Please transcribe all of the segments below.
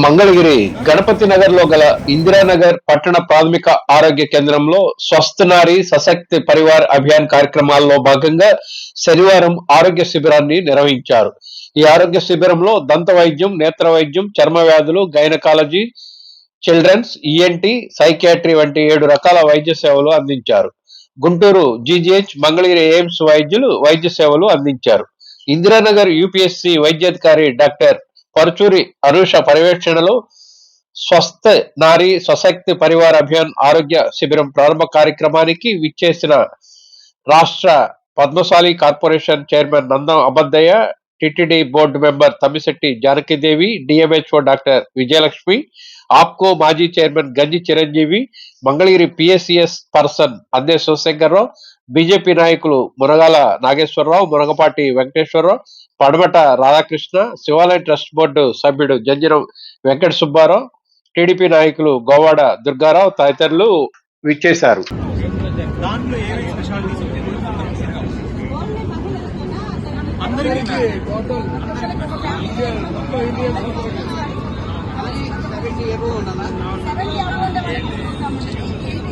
మంగళగిరి గణపతి నగర్లో గల ఇందిరానగర్ పట్టణ ప్రాథమిక ఆరోగ్య కేంద్రంలో స్వస్థ నారి సశక్తి పరివార్ అభియాన్ కార్యక్రమాల్లో భాగంగా శనివారం ఆరోగ్య శిబిరాన్ని నిర్వహించారు. ఈ ఆరోగ్య శిబిరంలో దంత వైద్యం నేత్ర వైద్యం చర్మ వ్యాధులు గైనకాలజీ చిల్డ్రన్స్ ఈఎన్టీ సైకియాట్రీ వంటి ఏడు రకాల వైద్య సేవలు అందించారు. గుంటూరు జీజీహెచ్ మంగళగిరి ఎయిమ్స్ వైద్యులు వైద్య సేవలు అందించారు. ఇందిరానగర్ యూపీఎస్సీ వైద్యాధికారి డాక్టర్ పరుచూరి అనూష పర్యవేక్షణలో స్వస్థ నారీ స్వశక్తి పరివార అభియాన్ ఆరోగ్య శిబిరం ప్రారంభ కార్యక్రమానికి విచ్చేసిన రాష్ట్ర Padmashali corporation chairman Nandam Abaddayya TTD board member Tammisetti Janakidevi DMHO doctor Vijayalakshmi APCO మాజీ చైర్మన్ గంజి చిరంజీవి మంగళగిరి పిఎస్సిఎస్ పర్సన్ అందే శివశంకర్రావు బీజేపీ నాయకులు మునగాల నాగేశ్వరరావు మునగపాటి వెంకటేశ్వరరావు పడమట రాధాకృష్ణ శివాలయ ట్రస్ట్ బోర్డు సభ్యుడు జంజరం వెంకట సుబ్బారావు టీడీపీ నాయకులు గోవాడ దుర్గారావు తదితరులు విచ్చేశారు. అందరికీ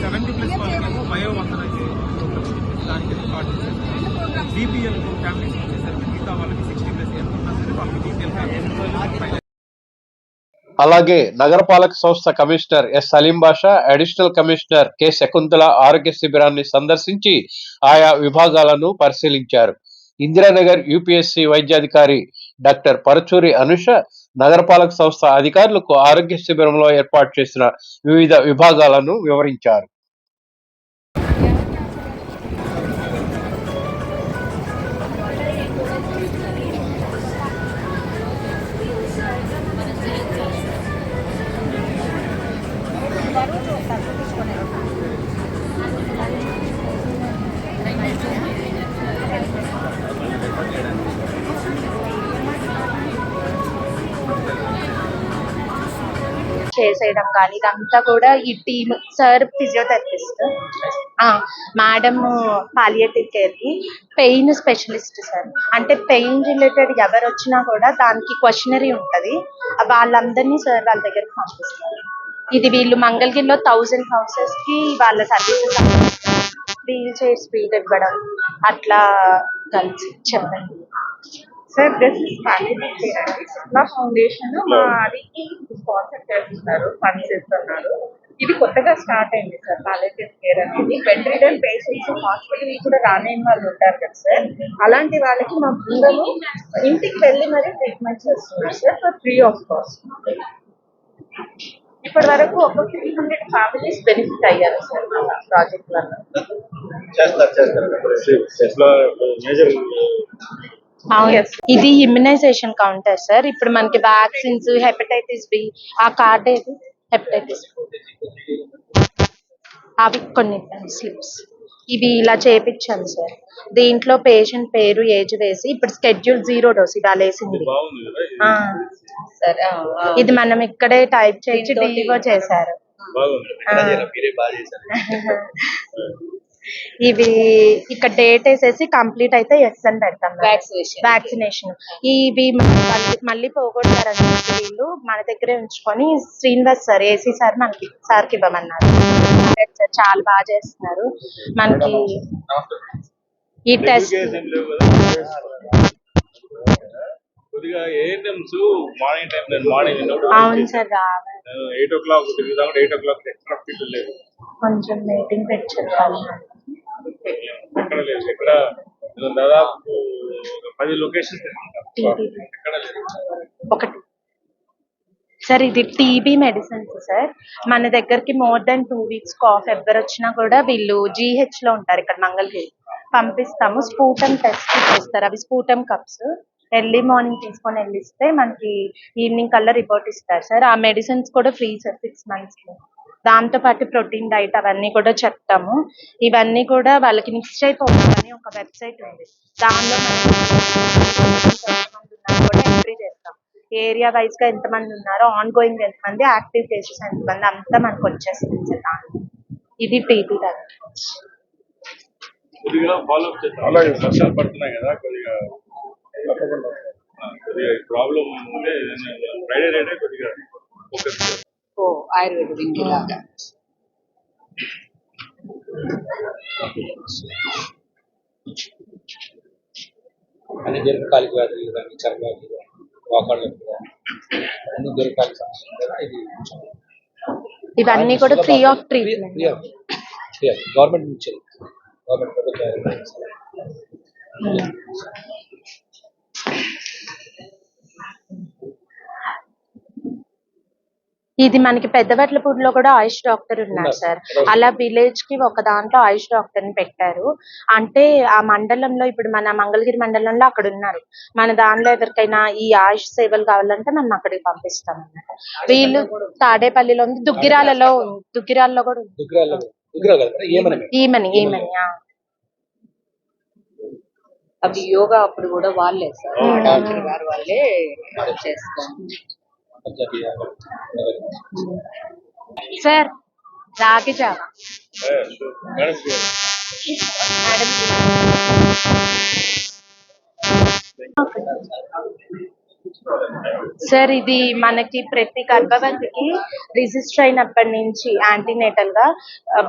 సెవెంటీ ప్లస్ వాళ్ళకి దానికి రికార్డ్ బీపీఎల్ ఫ్యామిలీస్ వచ్చేసరికి మిగతా వాళ్ళకి సిక్స్టీ ప్లస్ ఎంత ఉన్నా సరే వాళ్ళకి డీటెయిల్ అలాగే నగరపాలక సంస్థ commissioner S Saleem Basha additional commissioner K Shakuntala ఆరోగ్య శిబిరాన్ని సందర్శించి ఆయా విభాగాలను పరిశీలించారు. ఇందిరానగర్ యూపీఎస్సీ వైద్యాధికారి డాక్టర్ పరచూరి అనుష నగరపాలక సంస్థ అధికారులకు ఆరోగ్య శిబిరంలో ఏర్పాటు చేసిన వివిధ విభాగాలను వివరించారు. చేసేయడం కానీ ఇదంతా కూడా ఈ team sir physiotherapist. Madam palliative కేర్కి పెయిన్ స్పెషలిస్ట్ సార్. అంటే పెయిన్ రిలేటెడ్ ఎవరు వచ్చినా కూడా దానికి క్వశ్చనరీ ఉంటది. వాళ్ళందరినీ సార్ వాళ్ళ దగ్గరికి పంపిస్తారు. ఇది వీళ్ళు మంగళగిరిలో థౌజండ్ హౌసెస్కి వాళ్ళ సర్వీసెస్ వీల్ చైర్ స్పీడ్ ఇవ్వడం అట్లా కలిసి చెప్పండి. Sir this is family care అండి సిప్లా ఫౌండేషన్ మాది స్పాన్సర్ చేస్తున్నారు ఫండ్స్ ఇస్తున్నారు ఇది కొత్తగా స్టార్ట్ అయింది సార్ పాలియేటివ్ కేర్ అనేది. బెడ్ రిడన్ పేషెంట్స్ హాస్పిటల్ కూడా రాలేని వాళ్ళు ఉంటారు కదా సార్. అలాంటి వాళ్ళకి మా బృందము ఇంటికి వెళ్ళి మరీ ట్రీట్మెంట్ చేస్తున్నారు sir for free of cost ఇప్పటి వరకు ఒక త్రీ హండ్రెడ్ ఫ్యామిలీస్ బెనిఫిట్ అయ్యారు సార్ మా ప్రాజెక్ట్ వల్ల. చేస్తారు చేస్తారు. మేజర్ అవును. ఇది ఇమ్యునైజేషన్ కౌంటర్ సార్ ఇప్పుడు మనకి వ్యాక్సిన్స్ హెపటైటిస్ బి ఆ కార్డ్ ఏది? హెపటైటిస్ అవి కొన్ని స్లిప్స్ ఇవి ఇలా చేపించాను సార్ దీంట్లో పేషెంట్ పేరు ఏజ్ వేసి ఇప్పుడు స్కెడ్యూల్ జీరో డోస్ వేసింది. ఇది ఆ, ఇది మనం ఇక్కడే టైప్ చేసి డివో చేశారు. ఇవి ఇక్కడ డేట్ వేసేసి కంప్లీట్ అయితే ఎస్ అని పెడతాం Vaccination. వ్యాక్సినేషన్ ఇవి మళ్ళీ మళ్ళీ పోగొట్టారని వీళ్ళు. మన దగ్గరే ఉంచుకొని శ్రీనివాస్ సార్ ఏసీ సార్ మనకి సార్కి ఇవ్వమన్నారు. సార్ చాలా బాగా చేస్తున్నారు. మనకి ఈ టెస్ట్ ఏం లేవు కదా. కొద్దిగా ఏఎన్ఎంస్ మార్నింగ్ టైం నేను మార్నింగ్ అవును సార్ రావాలి ఎయిట్ ఓ క్లాక్ తిరుగుదాం ఎయిట్ ఓ క్లాక్ ఎక్కడ ఫీల్డ్ లేదు. కొంచెం మీటింగ్ పెట్టి చెప్పాలి ఎక్కడ లేదు ఎక్కడ నేను దాదాపు పది లొకేషన్స్ ఎక్కడ లేదు. ఒకటి. సార్ ఇది టీబీ మెడిసిన్స్ సార్. మన దగ్గరికి more than two weeks cough ఎవరు వచ్చినా కూడా వీళ్ళు జీహెచ్లో ఉంటారు ఇక్కడ మంగళగిరి. పంపిస్తాము. స్పూటమ్ టెస్ట్ చేస్తారు. అవి స్పూటమ్ కప్స్. ఎర్లీ మార్నింగ్ తీసుకొని వెళ్ళిస్తే మనకి ఈవినింగ్ కల్లా రిపోర్ట్ ఇస్తారు సార్. ఆ మెడిసిన్స్ కూడా ఫ్రీ సార్ సిక్స్ మంత్స్లో దాంతో పాటు ప్రోటీన్ డైట్ అవన్నీ కూడా చెప్తాము. ఇవన్నీ కూడా వాళ్ళకి మిక్స్ అయిపోతుందని ఒక వెబ్సైట్ ఉంది. దానిలో కూడా ఎంట్రీ చేస్తాం. ఏరియా వైజ్గా ఎంతమంది ఉన్నారో ఆన్ గోయింగ్ ఎంతమంది యాక్టివ్ కేసెస్ ఎంతమంది అంతా మనకు వచ్చేస్తుంది సార్ దాంట్లో. ఇది టీబీ కొద్దిగా ఫాలో అప్ చేస్తాం అలాగే వర్షాలు పడుతున్నాయి కదా కొద్దిగా ఆ, కొద్దిగా ప్రాబ్లం ఉంటే ఫ్రైడే రేటే కొద్దిగా ఓ ఆయుర్వేద విండి లాగా అన్ని దీర్ఘకాలిక వ్యాధులు కానీ చర్మ వ్యాధులు కానీ అన్ని దీర్ఘకాలిక సమస్యలు కానీ ఇది ఇవన్నీ కూడా ఫ్రీ ఆఫ్ ట్రీట్మెంట్ గవర్నమెంట్ నుంచి. గవర్నమెంట్ ప్రభుత్వం ఇది మనకి పెద్దవట్లపూడిలో కూడా ఆయుష్ డాక్టర్ ఉన్నారు సార్. అలా విలేజ్కి ఒక దాంట్లో ఆయుష్ డాక్టర్ని పెట్టారు. అంటే ఆ మండలంలో ఇప్పుడు మన మంగళగిరి మండలంలో అక్కడ ఉన్నారు. మన దానిలో ఎవరికైనా ఈ ఆయుష్ సేవలు కావాలంటే మనం అక్కడికి పంపిస్తాం అన్నమాట. వీళ్ళు తాడేపల్లిలో ఉంది. దుగ్గిరాలలో ఉంది. దుగ్గిరాలలో కూడా ఉంది. ఈమని ఈమని ఆ. అవి యోగా అప్పుడు కూడా వాళ్ళే సార్. డాక్టర్ గారు వాళ్ళే చేస్తాం అంతర్జాతీయ సార్ రాగి జావ మేడం సార్ ఇది మనకి ప్రతి గర్భవతికి రిజిస్టర్ అయినప్పటి నుంచి యాంటీనేటల్గా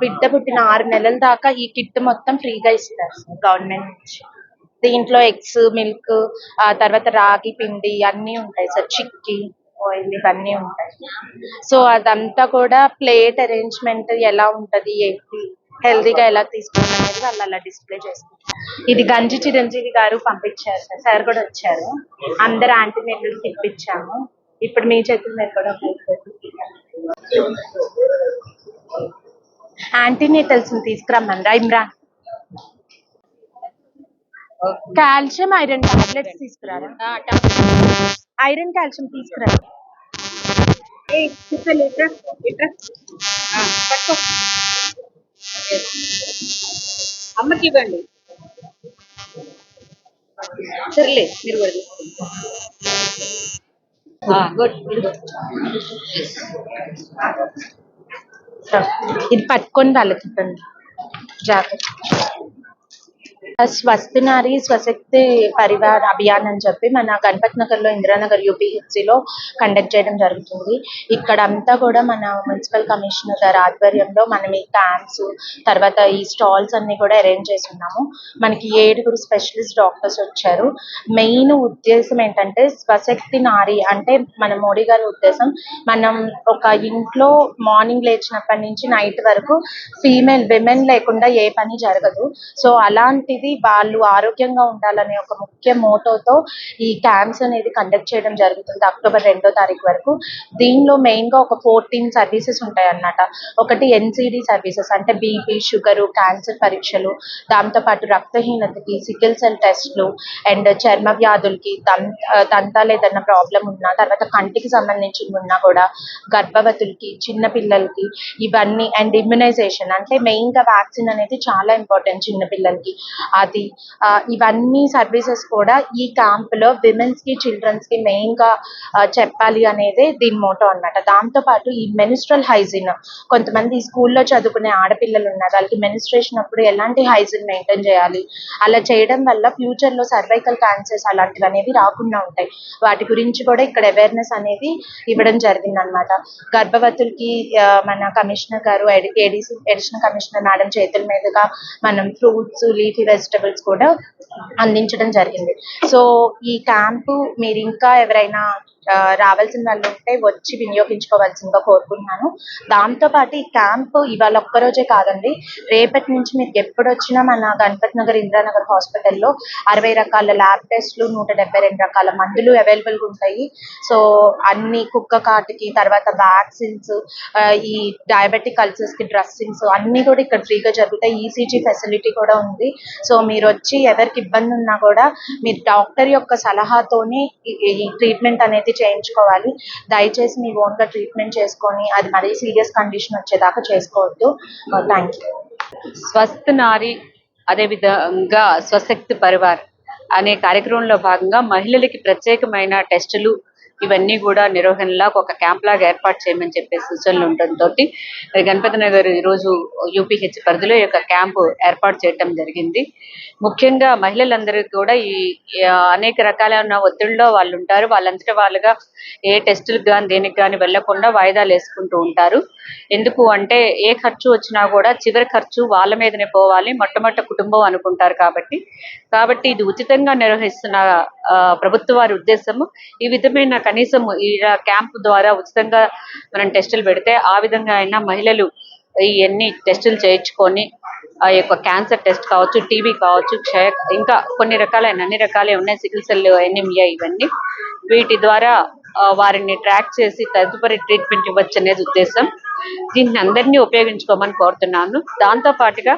బిడ్డ పుట్టిన ఆరు నెలల దాకా ఈ కిట్ మొత్తం ఫ్రీగా ఇస్తారు సార్ గవర్నమెంట్ నుంచి. దీంట్లో ఎగ్స్ మిల్క్ ఆ తర్వాత రాగి పిండి అన్నీ ఉంటాయి సార్ చిక్కీ. ఆయిల్ ఇవన్నీ ఉంటాయి. సో అదంతా కూడా ప్లేట్ అరేంజ్మెంట్ ఎలా ఉంటది ఏంటి? హెల్దీగా ఎలా తీసుకోవాలి అనేది వాళ్ళు అలా డిస్ప్లే చేస్తారు. ఇది గంజి చిరంజీవి గారు పంపించారు సార్. సార్ కూడా వచ్చారు. అందరు యాంటీనేటల్ తిప్పించాము ఇప్పుడు మీ చేతుల మీద కూడా యాంటీనేటల్స్ తీసుకురమ్మన్నారు ఇమ్రాన్ కాల్షియం ఐరన్ టాబ్లెట్స్ తీసుకురారా? ఐరన్ కాల్షియం తీసుకురా అమ్మకి ఇవ్వండి. సర్లే మీరు కూడా తీసుకోండి. గుడ్ ఇది పట్టుకొని వాళ్ళకి ఇవ్వండి జాగ్రత్త స్వస్తినారి స్వశక్తి పరివార్ అభియాన్ అని చెప్పి మన గణపతి నగర్లో ఇందిరానగర్ యూపీహెచ్సిలో కండక్ట్ చేయడం జరుగుతుంది. ఇక్కడ అంతా కూడా మన మున్సిపల్ కమిషనర్ గారి ఆధ్వర్యంలో మనం ఈ క్యాంప్స్ తర్వాత ఈ స్టాల్స్ అన్ని కూడా అరేంజ్ చేసి ఉన్నాము. మనకి ఏడుగురు స్పెషలిస్ట్ డాక్టర్స్ వచ్చారు. మెయిన్ ఉద్దేశం ఏంటంటే స్వశక్తి నారి అంటే మన మోడీ గారి ఉద్దేశం. మనం ఒక ఇంట్లో మార్నింగ్ లేచినప్పటి నుంచి నైట్ వరకు ఫీమేల్ విమెన్ లేకుండా ఏ పని జరగదు. సో అలాంటిది వాళ్ళు ఆరోగ్యంగా ఉండాలనే ఒక ముఖ్య మోటోతో ఈ క్యాంప్స్ అనేది కండక్ట్ చేయడం జరుగుతుంది అక్టోబర్ రెండో తారీఖు వరకు. దీనిలో మెయిన్గా ఒక ఫోర్టీన్ సర్వీసెస్ ఉంటాయి అన్నమాట ఒకటి ఎన్సిడి సర్వీసెస్ అంటే బీపీ షుగర్ క్యాన్సర్ పరీక్షలు దాంతో పాటు రక్తహీనతకి సికిల్ సెల్ టెస్ట్లు అండ్ చర్మ వ్యాధులకి దంతాలు ఏదైనా ప్రాబ్లం ఉన్నా తర్వాత కంటికి సంబంధించి ఉన్నా కూడా గర్భవతులకి చిన్న పిల్లలకి ఇవన్నీ అండ్ ఇమ్యునైజేషన్ అంటే మెయిన్గా వ్యాక్సిన్ అనేది చాలా ఇంపార్టెంట్ చిన్న పిల్లలకి. అది. ఇవన్నీ సర్వీసెస్ కూడా ఈ క్యాంప్లో విమెన్స్కి చిల్డ్రన్స్కి మెయిన్గా చెప్పాలి అనేది దీని మోటో అన్నమాట. దాంతో పాటు ఈ మెనిస్ట్రల్ హైజీన్ కొంతమంది స్కూల్లో చదువుకునే ఆడపిల్లలు ఉన్నారు. వాళ్ళకి మెనిస్ట్రేషన్ అప్పుడు ఎలాంటి హైజీన్ మెయింటైన్ చేయాలి? అలా చేయడం వల్ల ఫ్యూచర్లో సర్వైకల్ క్యాన్సర్స్ అలాంటివి అనేవి రాకుండా ఉంటాయి. వాటి గురించి కూడా ఇక్కడ అవేర్నెస్ అనేది ఇవ్వడం జరిగింది అనమాట గర్భవతులకి మన కమిషనర్ గారు ఏడీసీ అడిషనల్ కమిషనర్ మేడం చేతుల మీదుగా మనం ఫ్రూట్స్ లీఫీ వెజిటబుల్స్ కూడా అందించడం జరిగింది. సో ఈ క్యాంపు మీరు ఇంకా ఎవరైనా రావాల్సిన వాళ్ళు ఉంటే వచ్చి వినియోగించుకోవాల్సిందిగా కోరుకుంటున్నాను. దాంతో పాటు ఈ క్యాంప్ ఇవాళ ఒక్కరోజే కాదండి. రేపటి నుంచి మీరు ఎప్పుడు వచ్చినా మన గణపతి నగర్ ఇందిరానగర్ హాస్పిటల్లో అరవై రకాల ల్యాబ్ టెస్ట్లు నూట డెబ్బై రెండు రకాల మందులు అవైలబుల్గా ఉంటాయి. సో అన్ని కుక్క కాటుకి తర్వాత వ్యాక్సిన్స్ ఈ డయాబెటిక్ అల్సర్స్కి డ్రెస్సింగ్స్ అన్ని కూడా ఇక్కడ ఫ్రీగా జరుగుతాయి. ఈసీజీ ఫెసిలిటీ కూడా ఉంది. సో మీరు వచ్చి ఎవరికి ఇబ్బంది ఉన్నా కూడా మీరు డాక్టర్ యొక్క సలహాతోనే ఈ ట్రీట్మెంట్ అనేది చేయించుకోవాలి. దయచేసి మీ ఓన్గా ట్రీట్మెంట్ చేసుకొని అది మరీ సీరియస్ కండిషన్ వచ్చేదాకా చేసుకోవద్దు. థ్యాంక్ యూ స్వస్థ నారి అదేవిధంగా స్వశక్తి పరివార్ అనే కార్యక్రమంలో భాగంగా మహిళలకి ప్రత్యేకమైన టెస్టులు ఇవన్నీ కూడా నిర్వహణలా ఒక క్యాంప్ లాగా ఏర్పాటు చేయమని చెప్పే సూచనలు ఉండడంతో మరి గణపతి నగర్ ఈరోజు యూపీహెచ్ పరిధిలో ఈ యొక్క క్యాంపు ఏర్పాటు చేయటం జరిగింది. ముఖ్యంగా మహిళలందరికీ కూడా ఈ ఈ అనేక రకాలైన ఒత్తిడిలో వాళ్ళు ఉంటారు వాళ్ళంతటా వాళ్ళుగా ఏ టెస్టులకు కానీ దేనికి కానీ వెళ్ళకుండా వాయిదాలు వేసుకుంటూ ఉంటారు. ఎందుకు అంటే ఏ ఖర్చు వచ్చినా కూడా చివరి ఖర్చు వాళ్ళ మీదనే పోవాలి మొట్టమొదటి కుటుంబం అనుకుంటారు కాబట్టి. కాబట్టి ఇది ఉచితంగా నిర్వహిస్తున్న ప్రభుత్వ వారి ఉద్దేశము. ఈ విధమైన కనీసం ఈ క్యాంప్ ద్వారా ఉచితంగా మనం టెస్టులు పెడితే ఆ విధంగా అయినా మహిళలు ఇవన్నీ టెస్టులు చేయించుకొని ఆ యొక్క క్యాన్సర్ టెస్ట్ కావచ్చు టీబీ కావచ్చు క్షయ ఇంకా కొన్ని రకాలైన అన్ని రకాలే ఉన్నాయి సికిల్ సెల్ ఎనిమియా ఇవన్నీ. వీటి ద్వారా వారిని ట్రాక్ చేసి తదుపరి ట్రీట్మెంట్ ఇవ్వచ్చు అనేది ఉద్దేశం. దీన్ని అందరినీ ఉపయోగించుకోమని కోరుతున్నాను. దాంతో పాటుగా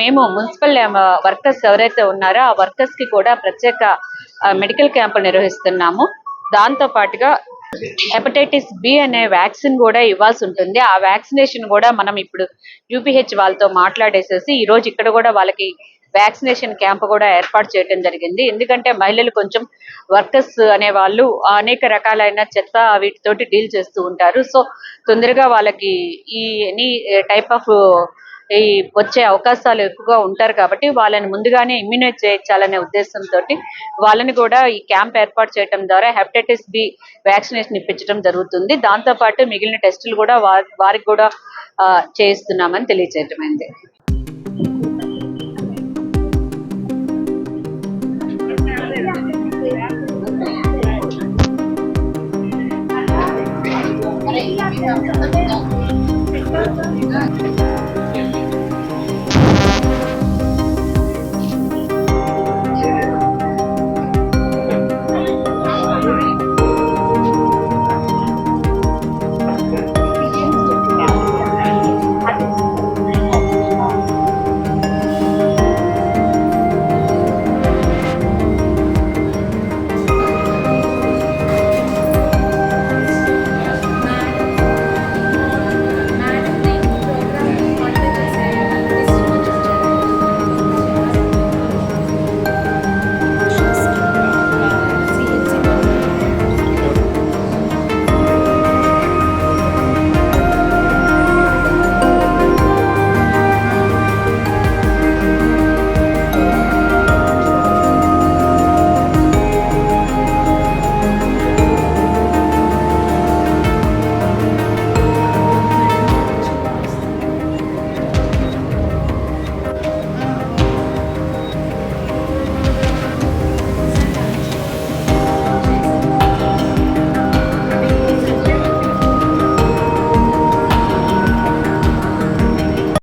మేము మున్సిపల్ వర్కర్స్ ఎవరైతే ఉన్నారో ఆ వర్కర్స్కి కూడా ప్రత్యేక మెడికల్ క్యాంపులు నిర్వహిస్తున్నాము. దాంతో పాటుగా హెపటైటిస్ బి అనే వ్యాక్సిన్ కూడా ఇవ్వాల్సి ఉంటుంది. ఆ వ్యాక్సినేషన్ కూడా మనం ఇప్పుడు యూపీహెచ్ వాళ్ళతో మాట్లాడేసేసి ఈ రోజు ఇక్కడ కూడా వాళ్ళకి వ్యాక్సినేషన్ క్యాంప్ కూడా ఏర్పాటు చేయడం జరిగింది. ఎందుకంటే మహిళలు కొంచెం వర్కర్స్ అనే వాళ్ళు అనేక రకాలైన చెత్త వీటితోటి డీల్ చేస్తూ ఉంటారు. సో తొందరగా వాళ్ళకి ఈ ఎనీ టైప్ ఆఫ్ ఈ వచ్చే అవకాశాలు ఎక్కువగా ఉంటారు కాబట్టి వాళ్ళని ముందుగానే ఇమ్యూనైజ్ చేయించాలనే ఉద్దేశంతో వాళ్ళని కూడా ఈ క్యాంప్ ఏర్పాటు చేయడం ద్వారా హెపటైటిస్ బి వ్యాక్సినేషన్ ఇప్పించడం జరుగుతుంది. దాంతో పాటు మిగిలిన టెస్టులు కూడా వారికి కూడా చేయిస్తున్నామని తెలియజేయటమైంది Yang.